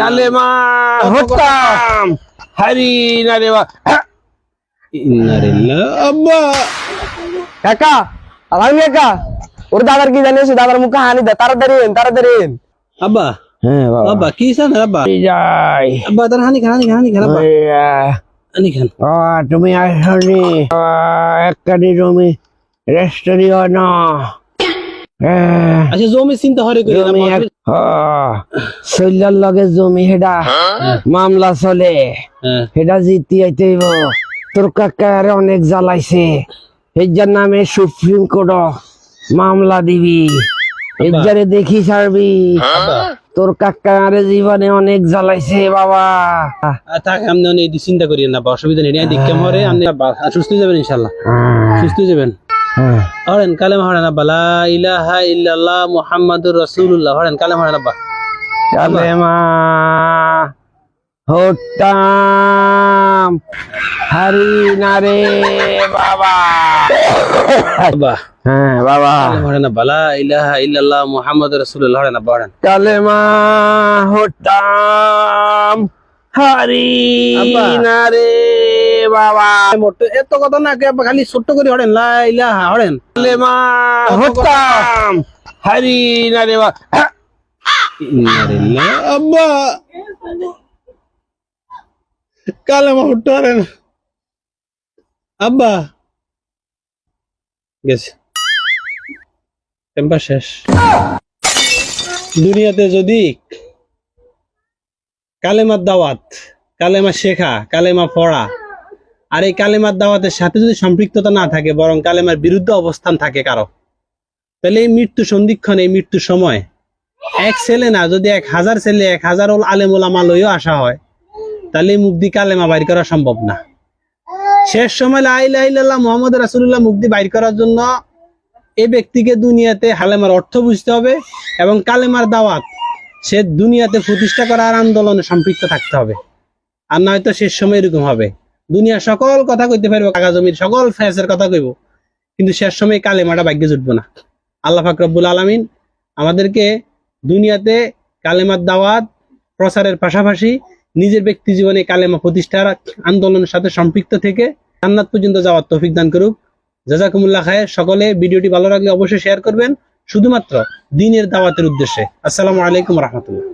কালেমা হতাম হারি না রে বা। ইন্না লিল্লাহ। আব্বা। কাকা আলাম কাকা ওর দাদার কি জানিস? দাদার মুখে হানি দে তাড়াতাড়ি এন, তাড়াতাড়ি এন। আব্বা। হ্যাঁ আব্বা কি জান আব্বা? যাই। আব্বা তার হানি খান হানি খান হানি খান আব্বা। হানি খান। তুমি আসনি। একখানি জমি রেস্টুরিও না। আচ্ছা জমি চিন্তা হরে করি জমি শৈলার লগে জমি হেডা মামলা চলে। হ্যাঁ। হেডা জিতি আইতেইব তোর কাকার অনেক জ্বালাইছে। হেজার নামে সুপ্রিম কোর্ট মামলা দিবি। হেজারে দেখি ছাড়বি। তোর কাকার জীবনে অনেক জ্বালাইছে বাবা। থাক আপনি অনেক চিন্তা করি না অসুবিধা নেই। হরে? আপনি সুস্থ যাবেন ইনশাল্লাহ। সুস্থ যাবেন। হ্যাঁ হরেন কালেমা হরেন আব্বা লা ইলাহা ইল্লাল্লাহ মুহাম্মাদুর রাসূলুল্লাহ। হরেন কালেমা হরেন আব্বা। কালেমা হতাম হারি না রে বাবা। আব্বা। হ্যাঁ বাবা। হরেন আব্বা লা ইলাহা ইল্লাল্লাহ মুহাম্মাদুর রাসূলুল্লাহ। হরেন আব্বা হরেন। কালেমা হতাম হারি আব্বা। না বাবা। মোটে এত কথা না খালি ছোট্ট করে হরেন লা ইলাহা হরেন কালেমা হতাম হারি না রে লিল্লাহ। আব্বা। কালেমা হট্ট হরেন। আব্বা। গেছে। টেম্পার শেষ। দুনিয়াতে যদি কালেমার দাওয়াত কালেমা শেখা কালেমা পড়া আর এই কালেমার দাওয়াতের সাথে যদি সম্পৃক্ততা না থাকে, বরং কালেমার বিরুদ্ধে অবস্থান থাকে কারও, তাহলে এই মৃত্যু সন্ধিক্ষণ, এই মৃত্যুর সময়, এক ছেলে না, যদি এক হাজার ছেলে, এক হাজার আলেম ওলামা লইও আসা হয়, তাহলে মুক্তি কালেমা বাইর করা সম্ভব না। শেষ সময় লাইল্লাহ মোহাম্মদ রাসুল্লাহ মুক্তি বাইর করার জন্য এই ব্যক্তিকে দুনিয়াতে হালেমার অর্থ বুঝতে হবে এবং কালেমার দাওয়াত সে দুনিয়াতে প্রতিষ্ঠা করার আন্দোলনে সম্পৃক্ত থাকতে হবে। আর নয়তো শেষ সময় এরকম হবে। দুনিয়ার সকল কথা কইতে পারব, কাগা জমির সকল ফ্যাসের কথা কইব। কিন্তু শেষ সময় কালেমাটা ভাগ্যে জুটবো না। আল্লাহ ফাকরবুল আলমিন আমাদেরকে দুনিয়াতে কালেমার দাওয়াত, প্রচারের পাশাপাশি নিজের ব্যক্তি জীবনে কালেমা প্রতিষ্ঠার আন্দোলনের সাথে সম্পৃক্ত থেকে জান্নাত পর্যন্ত যাওয়ার তৌফিক দান করুক। জাজাকুমুল্লাহ খায় সকলে ভিডিওটি ভালো লাগলে অবশ্যই শেয়ার করবেন। শুধুমাত্র দিনের দাওয়াতের উদ্দেশ্যে। আসসালামু আলাইকুম রহমতুল্লাহ।